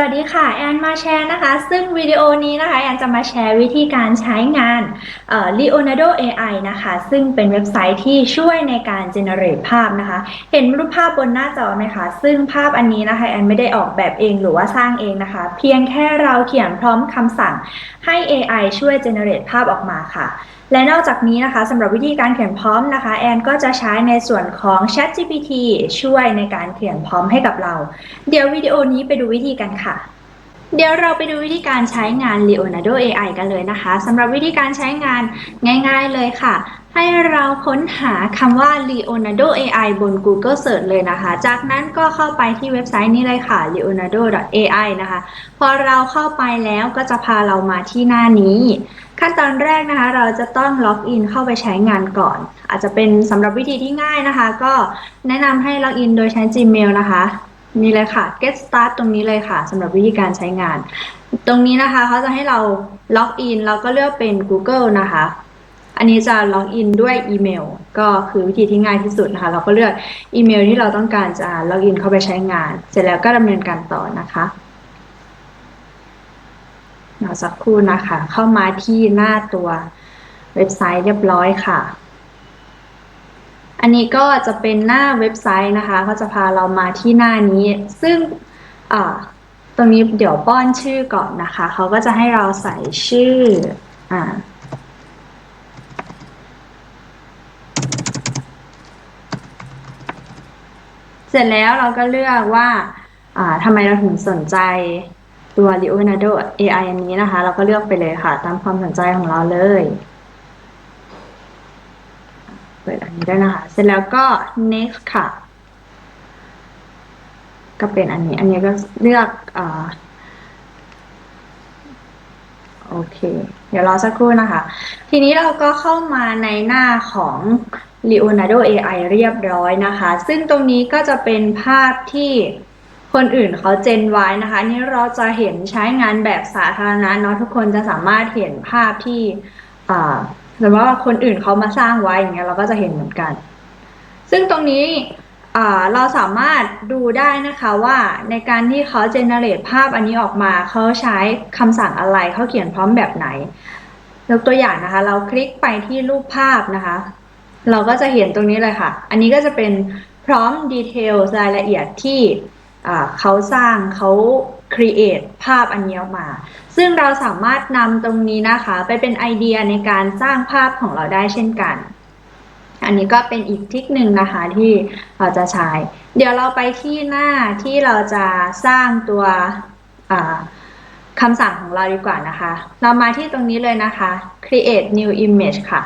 สวัสดีค่ะ แอนมาแชร์นะคะ ซึ่งวิดีโอนี้นะคะแอนจะมาแชร์วิธีการใช้งานเอ่อ Leonardo AI นะคะ ซึ่งเป็นเว็บไซต์ที่ช่วยในการ generate ภาพนะคะ เห็นรูปภาพบนหน้าจอไหมคะ ซึ่งภาพอันนี้นะคะแอนไม่ได้ออกแบบเองหรือว่าสร้างเองนะคะ เพียงแค่เราเขียนพร้อมคำสั่งให้ AI ช่วย generate ภาพออกมาค่ะ และนอกจากนี้นะคะสำหรับวิธีการเขียนพร้อมนะคะแอนก็จะใช้ในส่วนของ ChatGPT ช่วยในการเขียนพร้อมให้กับเรา เดี๋ยววิดีโอนี้ไปดูวิธีกันค่ะ เดี๋ยวเราไปดูวิธีการใช้งาน Leonardo AI กันเลยนะคะสำหรับวิธีการใช้งานง่าย ๆเลยค่ะ ให้เราค้นหาคำว่า Leonardo AI บน Google Search เลยนะคะ จากนั้นก็เข้าไปที่เว็บไซต์นี้เลยค่ะ leonardo.ai นะคะ พอเราเข้าไปแล้วก็จะพาเรามาที่หน้านี้ ขั้นตอนแรกนะคะ เราจะต้องล็อกอินเข้าไปใช้งานก่อน อาจจะเป็นสำหรับวิธีที่ง่ายนะคะ ก็แนะนำให้ล็อกอินโดยใช้ Gmail นะคะนี่เลยค่ะ get start ตรงนี้เลยค่ะสำหรับวิธีการใช้งาน ตรงนี้นะคะเขาจะให้เราล็อกอินเราก็เลือกเป็น Google นะคะ อันนี้จะล็อกอินด้วยอีเมล ก็คือวิธีที่ง่ายที่สุดนะคะ เราก็เลือกอีเมลที่เราต้องการจะล็อกอินเข้าไปใช้งาน เสร็จแล้วก็ดำเนินการต่อนะคะ รอสักครู่นะคะ เข้ามาที่หน้าตัวเว็บไซต์เรียบร้อยค่ะ อันนี้ก็จะเป็นหน้าเว็บไซต์นะคะเขาจะพาเรามาที่หน้านี้ ซึ่งตรงนี้เดี๋ยวป้อนชื่อก่อนนะคะ เขาก็จะให้เราใส่ชื่ออเสร็จแล้วเราก็เลือกว่าทำไมเราถึงสนใจ ตัว Leonardo AI อันนี้นะคะ เราก็เลือกไปเลยค่ะ ตามความสนใจของเราเลย เปิดอันนี้ด้วยนะคะ เสร็จแล้วก็ next ค่ะ ก็เป็นอันนี้ อันนี้ก็เลือกอ่าโอเค เดี๋ยวรอสักครู่นะคะ ทีนี้เราก็เข้ามาในหน้าของ Leonardo AI เรียบร้อยนะคะ ซึ่งตรงนี้ก็จะเป็นภาพที่ คนอื่นเขาเจนไว้นะคะ นี่เราจะเห็นใช้งานแบบสาธารณะเนาะทุกคนจะสามารถเห็นภาพที่อ่าสมมติว่าคนอื่นเขามาสร้างไว้อย่างเงี้ยเราก็จะเห็นเหมือนกัน ซึ่งตรงนี้เราสามารถดูได้นะคะว่าในการที่เขาเจเนเรตภาพอันนี้ออกมาเขาใช้คำสั่งอะไรเขาเขียนพร้อมแบบไหนยกตัวอย่างนะคะ เราคลิกไปที่รูปภาพนะคะ เราก็จะเห็นตรงนี้เลยค่ะ อันนี้ก็จะเป็นพร้อมดีเทลรายละเอียดที่ เขาสร้างเขา create ภาพอันนี้ออกมา ซึ่งเราสามารถนำตรงนี้นะคะ ไปเป็นไอเดียในการสร้างภาพของเราได้เช่นกัน อันนี้ก็เป็นอีกทิคหนึ่งนะคะที่เราจะใช้ เดี๋ยวเราไปที่หน้าที่เราจะสร้างตัวคำสั่งของเราดีกว่านะคะ เรามาที่ตรงนี้เลยนะคะ create new image ค่ะ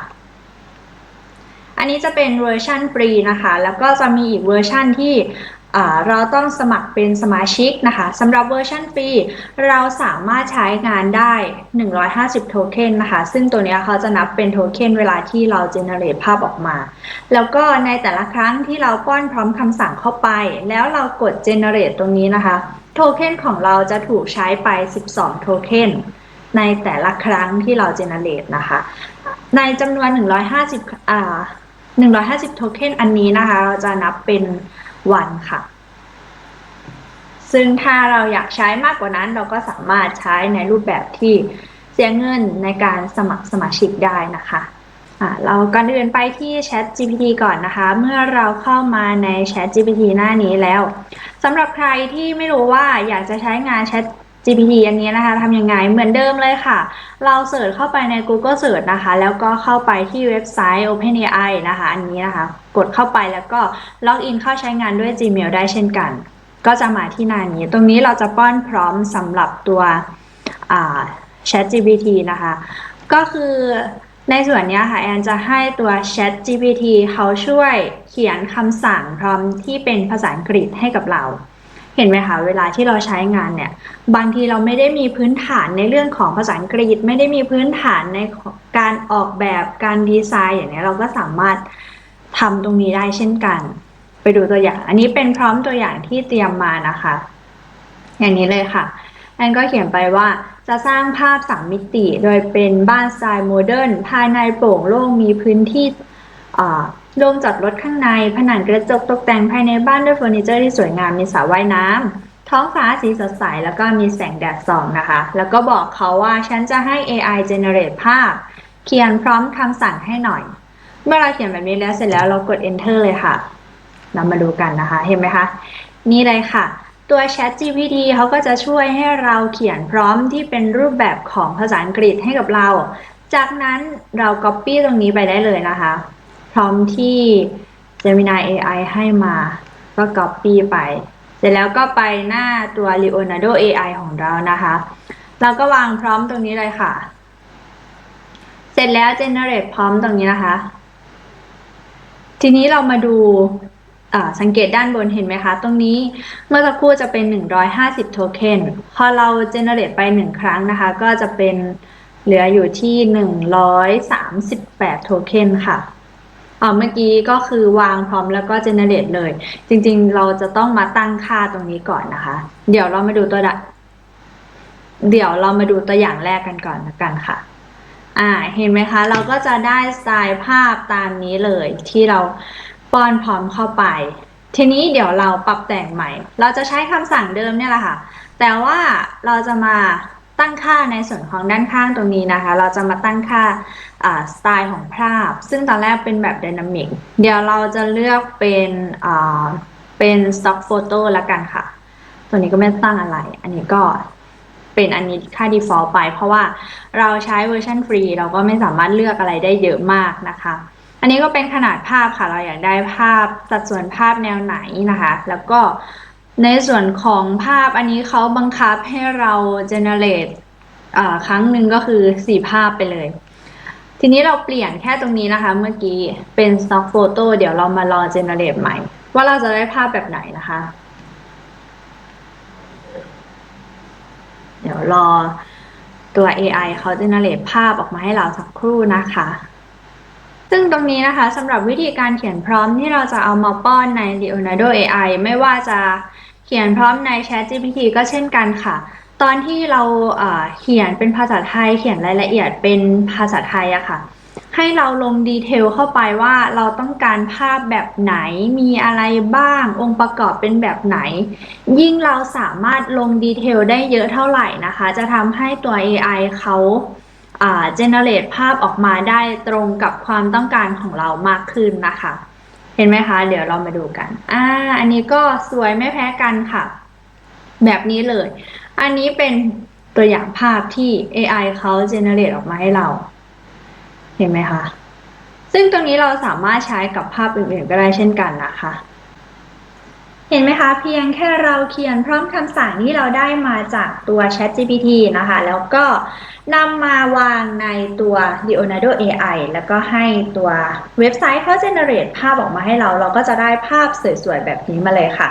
อันนี้จะเป็นเวอร์ชันฟรีนะคะ แล้วก็จะมีอีกเวอร์ชันที่ เราต้องสมัครเป็นสมาชิกนะคะสำหรับเวอร์ชันฟรีเราสามารถใช้งานได้ 150 โทเค็นนะคะ ซึ่งตัวนี้เขาจะนับเป็นโทเค็นเวลาที่เราเจเนเรตภาพออกมา แล้วก็ในแต่ละครั้งที่เราป้อนพร้อมคำสั่งเข้าไป แล้วเรากดเจเนเรตตรงนี้นะคะ โทเค็นของเราจะถูกใช้ไป 12 โทเค็นในแต่ละครั้งที่เราเจเนเรตนะคะ ในจำนวน 150อ่า150 โทเค็นอันนี้นะคะ เราจะนับเป็น วันค่ะ ซึ่งถ้าเราอยากใช้มากกว่านั้น เราก็สามารถใช้ในรูปแบบที่เสียเงินในการสมัครสมาชิกได้นะคะเราการเดินไปที่ Chat GPT ก่อนนะคะ เมื่อเราเข้ามาใน Chat GPT หน้านี้แล้วสำหรับใครที่ไม่รู้ว่าอยากจะใช้งาน Chat GPT อันนี้นะคะทำยังไงเหมือนเดิมเลยค่ะ เราเสิร์ชเข้าไปใน Google Search นะคะ แล้วก็เข้าไปที่เว็บไซต์ OpenAI นะคะ อันนี้นะคะ กดเข้าไปแล้วก็ล็อกอินเข้าใช้งานด้วย Gmail ได้เช่นกัน ก็จะมาที่หน้านี้ ตรงนี้เราจะป้อนพร้อมสำหรับตัว Chat GPT นะคะ ก็คือในส่วนนี้ค่ะแอนจะให้ตัว Chat GPT เขาช่วยเขียนคำสั่งพร้อมที่เป็นภาษาอังกฤษให้กับเรา เห็นไหมคะเวลาที่เราใช้งานเนี่ย บางทีเราไม่ได้มีพื้นฐานในเรื่องของภาษาอังกฤษ ไม่ได้มีพื้นฐานในการออกแบบการดีไซน์อย่างนี้เราก็สามารถทำตรงนี้ได้เช่นกัน ไปดูตัวอย่าง อันนี้เป็นพร้อมตัวอย่างที่เตรียมมานะคะ อย่างนี้เลยค่ะแอนก็เขียนไปว่าจะสร้างภาพสามมิติ โดยเป็นบ้านสไตล์โมเดิร์นภายในโปร่งโล่งมีพื้นที่ โรงจอดรถข้างใน ผนังกระจกตกแต่งภายในบ้านด้วยเฟอร์นิเจอร์ที่สวยงาม มีสระว่ายน้ำทท้องฟ้าสีสดใส แล้วก็มีแสงแดดส่องนะคะ แล้วก็บอกเขาว่าฉันจะให้ AI generate ภาพ เขียนพร้อมคำสั่งให้หน่อย เมื่อเราเขียนแบบนี้แล้วเสร็จแล้วเรากด enter เลยค่ะ เรามาดูกันนะคะ เห็นไหมคะ นี่เลยค่ะ ตัว Chat GPT เขาก็จะช่วยให้เราเขียนพร้อมที่เป็นรูปแบบของภาษาอังกฤษให้กับเรา จากนั้นเรา Copy ตรงนี้ไปได้เลยนะคะ พร้อมที่ Gemini AI ให้มาก็ Copy ไป เสร็จแล้วก็ไปหน้าตัว Leonardo AI ของเรานะคะ เราก็วางพร้อมตรงนี้เลยค่ะ เสร็จแล้ว generate พร้อมตรงนี้นะคะ ทีนี้เรามาดูสังเกตด้านบนเห็นไหมคะ ตรงนี้เมื่อสักครู่จะเป็น 150 โทเค็นพอเรา generate ไป 1 ครั้งนะคะ ก็จะเป็นเหลืออยู่ที่ 138 โทเค็นค่ะ เมื่อกี้ก็คือวางพร้อมแล้วก็ generate เลย จริง ๆ เราจะต้องมาตั้งค่าตรงนี้ก่อนนะคะ เดี๋ยวเรามาดูตัวดะเดี๋ยวเรามาดูตัวอย่างแรกกันก่อนละกันค่ะ อ่า เห็นไหมคะ เราก็จะได้สไตล์ภาพตามนี้เลยที่เราป้อนพร้อมเข้าไป ทีนี้เดี๋ยวเราปรับแต่งใหม่ เราจะใช้คำสั่งเดิมเนี่ยแหละค่ะ แต่ว่าเราจะมา ตั้งค่าในส่วนของด้านข้างตรงนี้นะคะ เราจะมาตั้งค่าาสไตล์ของภาพ ซึ่งตอนแรกเป็นแบบไดนามิกเดี๋ยวเราจะเลือกเป็นเป็น stock photo ละกันค่ะ ตัวนี้ก็ไม่ตั้งอะไร อันนี้ก็เป็นอันนี้ค่า default ไป เพราะว่าเราใช้เวอร์ชันฟรีเราก็ไม่สามารถเลือกอะไรได้เยอะมากนะคะ อันนี้ก็เป็นขนาดภาพค่ะ เราอยากได้ภาพสัดส่วนภาพแนวไหนนะคะ แล้วก็ ในส่วนของภาพอันนี้เขาบังคับให้เรา generate อ่าครั้งหนึ่งก็คือสี่ภาพไปเลย ทีนี้เราเปลี่ยนแค่ตรงนี้นะคะ เมื่อกี้เป็น stock photo เดี๋ยวเรามารอ generate ใหม่ ว่าเราจะได้ภาพแบบไหนนะคะ เดี๋ยวรอตัว AI เขา generate ภาพออกมาให้เราสักครู่นะคะ ซึ่งตรงนี้นะคะสำหรับวิธีการเขียนพร้อมที่เราจะเอามาป้อนใน Leonardo AI ไม่ว่าจะเขียนพร้อมใน Chat GPT ก็เช่นกันค่ะ ตอนที่เราเอ่อเขียนเป็นภาษาไทย เขียนรายละเอียดเป็นภาษาไทยอะค่ะ ให้เราลงดีเทลเข้าไปว่าเราต้องการภาพแบบไหนมีอะไรบ้าง องค์ประกอบเป็นแบบไหน ยิ่งเราสามารถลงดีเทลได้เยอะเท่าไหร่นะคะ จะทำให้ตัว AI เขา อ่า generate ภาพออกมาได้ตรงกับความต้องการของเรามากขึ้นนะคะ เห็นไหมคะ เดี๋ยวเรามาดูกัน อ่า อันนี้ก็สวยไม่แพ้กันค่ะ แบบนี้เลย อันนี้เป็นตัวอย่างภาพที่ AI เขา generate ออกมาให้เรา เห็นไหมคะ ซึ่งตรงนี้เราสามารถใช้กับภาพอื่นๆก็ได้เช่นกันนะคะ เห็นไหมคะ เพียงแค่เราเขียนพร้อมคำสั่งที่เราได้มาจากตัว Chat GPT นะคะ แล้วก็นำมาวางในตัว Leonardo AI แล้วก็ให้ตัวเว็บไซต์เขา generate ภาพออกมาให้เรา เราก็จะได้ภาพสวยๆ แบบนี้มาเลยค่ะ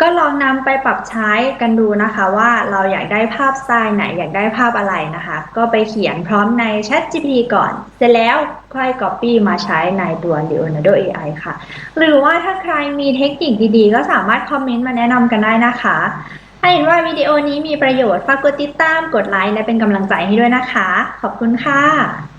ก็ลองนำไปปรับใช้กันดูนะคะว่าเราอยากได้ภาพสไตล์ไหนอยากได้ภาพอะไรนะคะ ก็ไปเขียนพร้อมใน Chat GPT ก่อน เสร็จแล้วค่อย Copy มาใช้ในตัว Leonardo AI ค่ะ หรือว่าถ้าใครมีเทคนิคดีๆ ก็สามารถคอมเมนต์มาแนะนำกันได้นะคะถ้าเห็นว่าวิดีโอนี้มีประโยชน์ฝากกดติดตามกดไลค์และเป็นกำลังใจให้ด้วยนะคะ ขอบคุณค่ะ